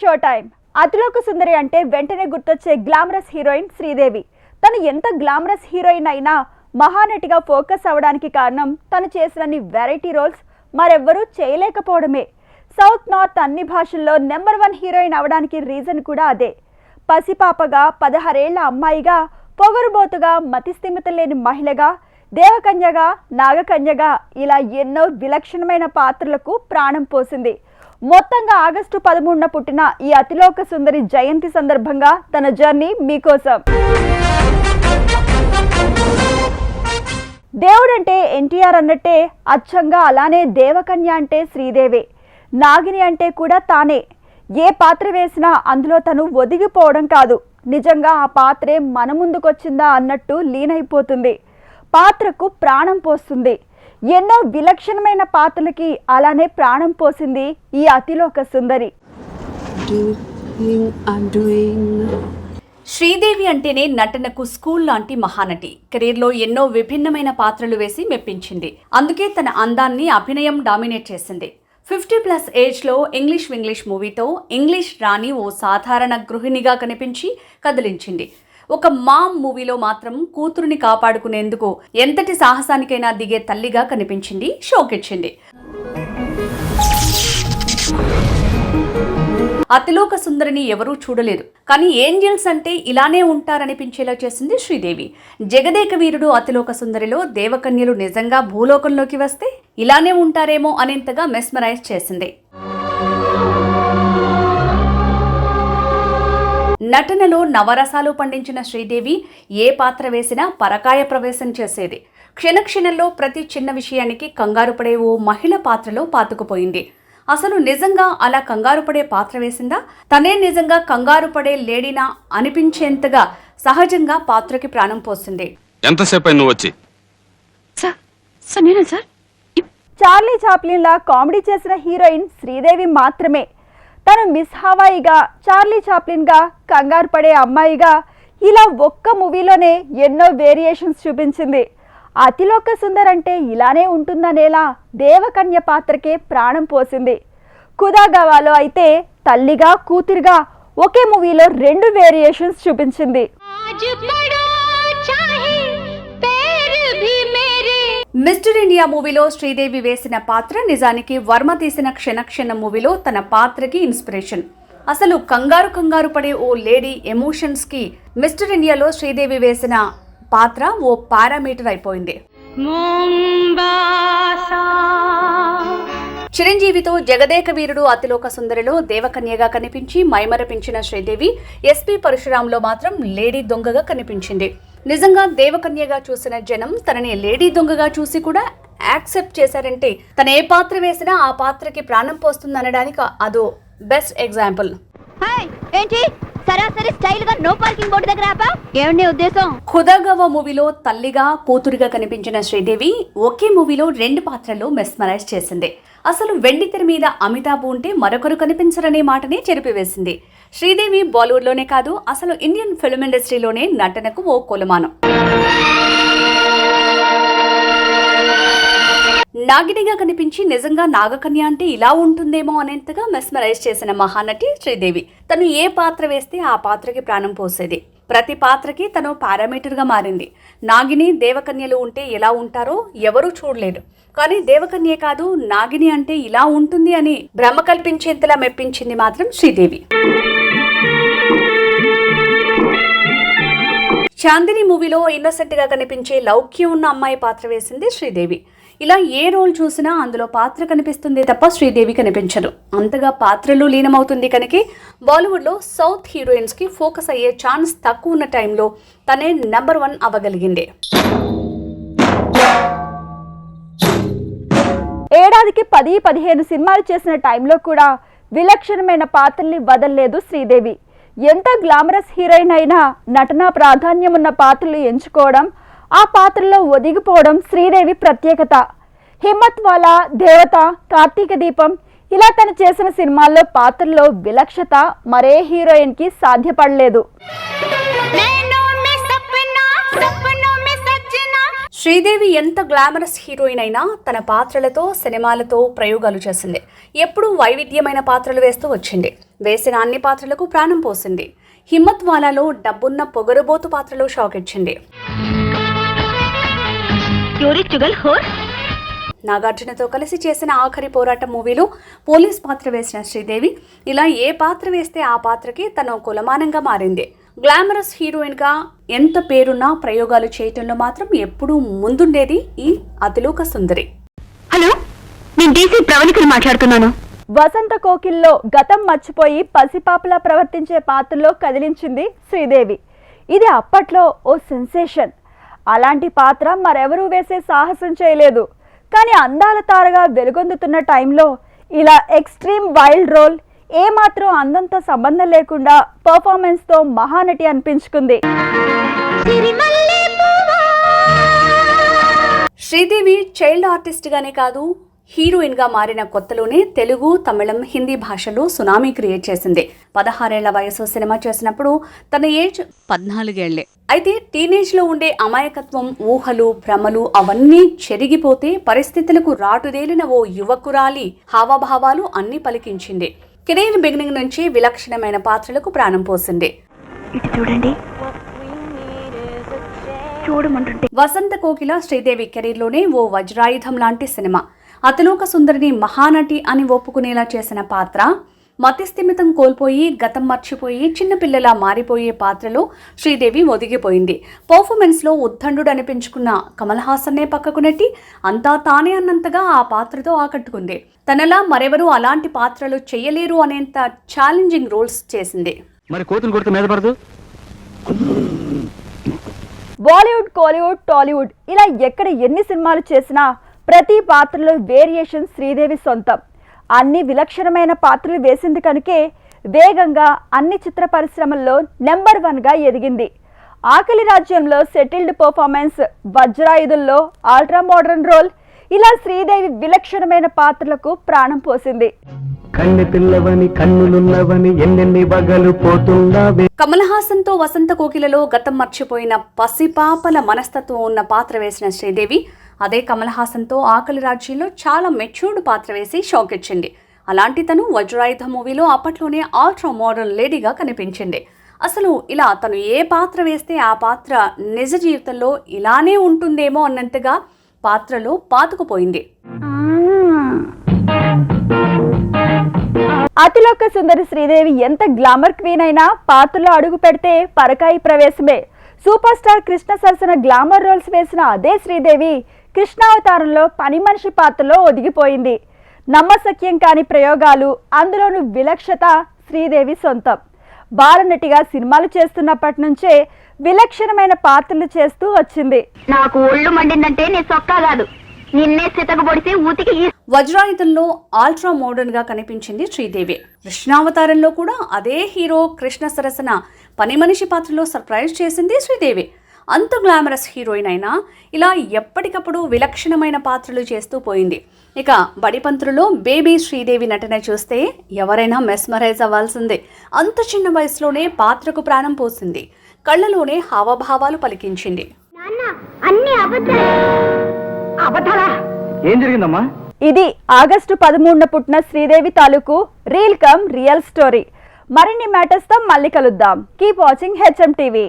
Show time Athiloka Sundari అంటే వెంటనే గుర్తొచ్చే గ్లామరస్ హీరోయిన్ శ్రీదేవి. తను ఎంత గ్లామరస్ హీరోయిన్ అయినా మహానటిగా ఫోకస్ అవ్వడానికి కారణం తను చేసినన్ని వెరైటీ రోల్స్ మరెవ్వరూ చేయలేకపోవడమే. సౌత్ నార్త్ అన్ని భాషల్లో నెంబర్ వన్ హీరోయిన్ అవడానికి రీజన్ కూడా అదే. పసిపాపగా పదహారేళ్ళ అమ్మాయిగా పొగరుబోతుగా మతిస్థిమిత లేని మహిళగా దేవకన్యగా నాగకన్యగా ఇలా ఎన్నో విలక్షణమైన పాత్రలకు ప్రాణం పోసింది. మొత్తంగా ఆగస్టు పదమూడున పుట్టిన ఈ అతిలోక సుందరి జయంతి సందర్భంగా తన జర్నీ మీకోసం. దేవుడంటే ఎన్టీఆర్ అన్నట్టే అచ్చంగా అలానే దేవకన్య అంటే శ్రీదేవి. నాగిని అంటే కూడా తానే. ఏ పాత్ర వేసినా అందులో తను ఒదిగిపోవడం కాదు. నిజంగా ఆ పాత్రే మన ముందుకొచ్చిందా అన్నట్టు లీనైపోతుంది. పాత్రకు ప్రాణం పోస్తుంది. ఎన్నో విలక్షణమైన పాత్రలకి అలానే ప్రాణం పోసింది ఈ అతిలోక సుందరి. శ్రీదేవి అంటేనే నటనకు స్కూల్ లాంటి మహానటి. కెరీర్లో ఎన్నో విభిన్నమైన పాత్రలు వేసి మెప్పించింది. అందుకే తన అందాన్ని అభినయం డామినేట్ చేసింది. ఫిఫ్టీ ప్లస్ ఏజ్లో ఇంగ్లీష్ వింగ్లీష్ మూవీతో ఇంగ్లీష్ రాణి ఓ సాధారణ గృహిణిగా కనిపించి కదిలించింది. ఒక మామ్ మూవీలో మాత్రం కూతురుని కాపాడుకునేందుకు ఎంతటి సాహసానికైనా దిగే తల్లిగా కనిపించింది షోకిచ్చింది. అతిలోక సుందరిని ఎవరూ చూడలేదు. కానీ ఏంజల్స్ అంటే ఇలానే ఉంటారనిపించేలా చేసింది శ్రీదేవి. జగదేక వీరుడు అతిలోక సుందరిలో దేవకన్యలు నిజంగా భూలోకంలోకి వస్తే ఇలానే ఉంటారేమో అనేంతగా మెస్మరైజ్ చేసింది. నటనలో నవరసాలు పండించిన శ్రీదేవి ఏ పాత్ర వేసినా పరకాయ ప్రవేశం చేసేది. క్షణక్షణంలో ప్రతి చిన్న విషయానికి కంగారు పడే ఓ మహిళ పాత్రలో పాతుకుపోయింది. అసలు నిజంగా అలా కంగారు పడే పాత్ర వేసిందా? తనే నిజంగా కంగారు పడే లేడీనా అనిపించేంతగా సహజంగా పాత్రకి ప్రాణం పోసింది. ఎంతసేపు నువ్వు వచ్చి? చార్లీ చాప్లిన్ లా కామెడీ చేసిన హీరోయిన్ శ్రీదేవి మాత్రమే. తను మిస్ హవాయిగా చార్లీ చాప్లిన్గా కంగారు పడే అమ్మాయిగా ఇలా ఒక్క మూవీలోనే ఎన్నో వేరియేషన్స్ చూపించింది. అతిలోక సుందర్ అంటే ఇలానే ఉంటుందనేలా దేవకన్య పాత్రకే ప్రాణం పోసింది. కుదాగవాలో అయితే తల్లిగా కూతురుగా ఒకే మూవీలో రెండు వేరియేషన్స్ చూపించింది. మిస్టర్ ఇండియా మూవీలో శ్రీదేవి వేసిన పాత్ర నిజానికి వర్మ తీసిన క్షణక్షణ మూవీలో తన పాత్రకి ఇన్స్పిరేషన్. అసలు కంగారు కంగారు పడే ఓ లేడీ ఎమోషన్స్కి మిస్టర్ ఇండియాలో శ్రీదేవి వేసిన పాత్ర ఓ పారామీటర్ అయిపోయింది. చిరంజీవితో జగదేక వీరుడు అతిలోక సుందరిలో దేవకన్యగా కనిపించి మైమరపించిన శ్రీదేవి ఎస్పీ పరశురాంలో మాత్రం లేడీ దొంగగా కనిపించింది. నిజంగా దేవకన్యగా చూసిన జనం తనని లేడీ దొంగగా చూసి కూడా యాక్సెప్ట్ చేశారంటే తన ఏ పాత్ర వేసినా ఆ పాత్రకి ప్రాణం పోస్తుందనడానికి అదో బెస్ట్ ఎగ్జాంపుల్. ఏంటి? సరాసరి స్టైల్గా నో పార్కింగ్ బోర్డు దగ్గర ఆపా? ఏమండి ఉద్దేశం? ఖుదాగవ మూవీలో తల్లిగా కూతురుగా కనిపించిన శ్రీదేవి ఒకే మూవీలో రెండు పాత్రల్లో మెస్మరైజ్ చేసింది. అసలు వెండి తెర మీద అమితాబ్ ఉంటే మరొకరు కనిపించరనే మాటనే చెరిపివేసింది. శ్రీదేవి బాలీవుడ్లోనే కాదు అసలు ఇండియన్ ఫిల్మ్ ఇండస్ట్రీలోనే నటనకు ఓ కొలమానం. నాగినిగా కనిపించి నిజంగా నాగకన్య అంటే ఇలా ఉంటుందేమో అనేంతగా మెస్మరైజ్ చేసిన మహానటి శ్రీదేవి. తను ఏ పాత్ర వేస్తే ఆ పాత్రకి ప్రాణం పోసేది. ప్రతి పాత్రకి తను పారామీటర్గా మారింది. నాగిని దేవకన్యలు ఉంటే ఎలా ఉంటారో ఎవరూ చూడలేదు. కానీ దేవకన్యే కాదు నాగిని అంటే ఇలా ఉంటుంది అని భ్రమ కల్పించేంతలా మెప్పించింది మాత్రం శ్రీదేవి. చాందిని మూవీలో ఇన్నోసెంట్గా కనిపించే లౌక్యం ఉన్న అమ్మాయి పాత్ర వేసింది శ్రీదేవి. ఇలా ఏ రోల్ చూసినా అందులో పాత్ర కనిపిస్తుంది తప్ప శ్రీదేవి కనిపించదు. అంతగా పాత్రలు లీనమవుతుంది కనుక బాలీవుడ్లో సౌత్ హీరోయిన్స్కి ఫోకస్ అయ్యే ఛాన్స్ తక్కువ ఉన్న టైంలో తనే నెంబర్ వన్ అవ్వగలిగింది. ఏడాదికి పది పదిహేను సినిమాలు చేసిన టైంలో కూడా విలక్షణమైన పాత్రల్ని వదల్లేదు శ్రీదేవి. ఎంత గ్లామరస్ హీరోయిన్ అయినా నటనా ప్రాధాన్యం ఉన్న పాత్రలు ఎంచుకోవడం ఆ పాత్రలో ఒదిగిపోవడం శ్రీదేవి ప్రత్యేకత. హిమ్మత్ వాలా దేవత కార్తీక దీపం ఇలా తను చేసిన సినిమాల్లో పాత్రల్లో విలక్షత మరే హీరోయిన్కి సాధ్యపడలేదు. శ్రీదేవి ఎంత గ్లామరస్ హీరోయిన్ అయినా తన పాత్రలతో సినిమాలతో ప్రయోగాలు చేసింది. ఎప్పుడూ వైవిధ్యమైన పాత్రలు వేస్తూ వచ్చింది. వేసిన అన్ని పాత్రలకు ప్రాణం పోసింది. హిమ్మత్ వాలాలో డబ్బున్న పొగరుబోతు పాత్రలో షాక్ ఇచ్చింది. నాగార్జునతో కలిసి చేసిన ఆఖరి పోరాటం మూవీలో పోలీస్ పాత్ర వేసిన శ్రీదేవి ఇలా ఏ పాత్ర వేస్తే ఆ పాత్రకి తను కులమానంగా మారింది. గ్లామరస్ హీరోయిన్గా ఎంత పేరున్నా ప్రయోగాలు చేయటంలో మాత్రం ఎప్పుడూ ముందుండేది ఈ అతిలోక సుందరి. హలో నేను డీసీ ప్రవళికలు మాట్లాడుతున్నాను. వసంత కోకిల్లో గతం మర్చిపోయి పసిపాపలా ప్రవర్తించే పాత్రలో కదిలించింది శ్రీదేవి. ఇది అప్పట్లో ఓ సెన్సేషన్. అలాంటి పాత్ర మరెవరూ వేసే సాహసం చేయలేదు. కానీ అందాల తారగా వెలుగొందుతున్న టైంలో ఇలా ఎక్స్ట్రీమ్ వైల్డ్ రోల్ ఏమాత్రం అందంతో సంబంధం లేకుండా పర్ఫార్మెన్స్తో మహానటి అనిపించుకుంది. శ్రీదేవి చైల్డ్ ఆర్టిస్ట్గానే కాదు హీరోయిన్గా మారిన కొత్తలోనే తెలుగు తమిళం హిందీ భాషలో సునామీ క్రియేట్ చేసింది. పదహారేళ్ళ వయసు సినిమా చేసినప్పుడు తన ఏజ్ పద్నాలుగేళ్ళే. అయితే టీనేజ్లో ఉండే అమాయకత్వం ఊహలు భ్రమలు అవన్నీ చెరిగిపోతే పరిస్థితులకు రాటుదేలిన ఓ యువకురాలి హావభావాలు అన్ని పలికించింది. కెరీర్ బిగినింగ్ నుంచి విలక్షణమైన పాత్రలకు ప్రాణం పోసింది. ఇటు చూడండి. చూడమంటుంటే వసంత కోకిల శ్రీదేవి కెరీర్లోనే ఓ వజ్రాయుధం లాంటి సినిమా. అతలోక సుందరిని మహానటి అని ఒప్పుకునేలా చేసిన పాత్ర మతిస్థిమితం కోల్పోయి గతం మర్చిపోయి చిన్నపిల్లలా మారిపోయే పాత్రలో శ్రీదేవి ఒదిగిపోయింది. పర్ఫార్మెన్స్లో ఉద్దండు అనిపించుకున్న కమల్ హాసన్నే పక్కకు నెట్టి అంతా తానే అన్నంతగా ఆ పాత్రతో ఆకట్టుకుంది. తనలా మరెవరూ అలాంటి పాత్రలు చేయలేరు అనేంత ఛాలెంజింగ్ రోల్స్ చేసింది. మరి కోతులు కొడితే మీద పడదు? బాలీవుడ్ కోలీవుడ్ టాలీవుడ్ ఇలా ఎక్కడ ఎన్ని సినిమాలు చేసినా ప్రతి పాత్రలో వేరియేషన్ శ్రీదేవి సొంతం. అన్ని విలక్షణమైన పాత్రలు వేసింది కనుకే వేగంగా అన్ని చిత్ర పరిశ్రమల్లో నెంబర్ వన్గా ఎదిగింది. ఆకలి రాజ్యంలో సెటిల్డ్ పర్ఫార్మెన్స్ వజ్రాయుధుల్లో అల్ట్రా మోడర్న్ రోల్ ఇలా శ్రీదేవి విలక్షణమైన పాత్రలకు ప్రాణం పోసింది. కన్నె పిల్లవని కన్నులున్నవని ఎన్నెన్ని బగలు పోతున్నావే కమల్ హాసన్తో వసంత కోకిలలో గతం మర్చిపోయిన పసిపాపల మనస్తత్వం ఉన్న పాత్ర వేసిన శ్రీదేవి అదే కమల్ హాసన్తో ఆకలి రాజ్యంలో చాలా మెచ్యూర్డ్ పాత్ర వేసి షాక్ ఇచ్చింది. అలాంటి తను వజ్రాయుధ మూవీలో అప్పట్లోనే ఆల్ట్రా మోడర్న్ లేడీగా కనిపించింది. అసలు ఇలా తను ఏ పాత్ర వేస్తే ఆ పాత్ర నిజ జీవితంలో ఇలానే ఉంటుందేమో అన్నంతగా పాత్రలో పాతుకుపోయింది. అతిలోక సుందరి శ్రీదేవి ఎంత గ్లామర్ క్వీన్ అయినా పాత్రలో అడుగు పెడితే పరకాయి ప్రవేశమే. సూపర్ స్టార్ కృష్ణ సరసన గ్లామర్ రోల్స్ వేసిన అదే శ్రీదేవి కృష్ణావతారంలో పని మనిషి పాత్రలో ఒదిగిపోయింది. నమ్మశక్యం కాని ప్రయోగాలు అందులోనూ విలక్షత శ్రీదేవి సొంతం. బాలనటిగా సినిమాలు చేస్తున్నప్పటి నుంచే విలక్షణమైన పాత్రలు చేస్తూ వచ్చింది. నాకు ఒళ్ళు మండిందంటే నీ సొక్కా కాదు. నిన్నే సితకు పొడిసి ఊతికి వజ్రాయుధంలో ఆల్ట్రా మోడర్న్గా కనిపించింది శ్రీదేవి. కృష్ణావతారంలో కూడా అదే హీరో కృష్ణ సరసన పని మనిషి పాత్రలో సర్ప్రైజ్ చేసింది శ్రీదేవి. అంత గ్లామరస్ హీరోయిన్ అయినా ఇలా ఎప్పటికప్పుడు విలక్షణమైన పాత్రలు చేస్తూ పోయింది. ఇక బడిపంతులలో బేబీ శ్రీదేవి నటన చూస్తే ఎవరైనా మెస్మరైజ్ అవ్వాల్సిందే. అంత చిన్న వయసులోనే పాత్రకు ప్రాణం పోసింది. కళ్ళలోనే హావభావాలు పలికించింది. ఏం జరిగిందమ్మా? ఇది ఆగస్టు పదమూడున పుట్టిన శ్రీదేవి తాలూకు రీల్ కమ్ రియల్ స్టోరీ. మరిన్ని మ్యాటర్స్తో మళ్ళీ కలుద్దాం. Keep watching HM TV.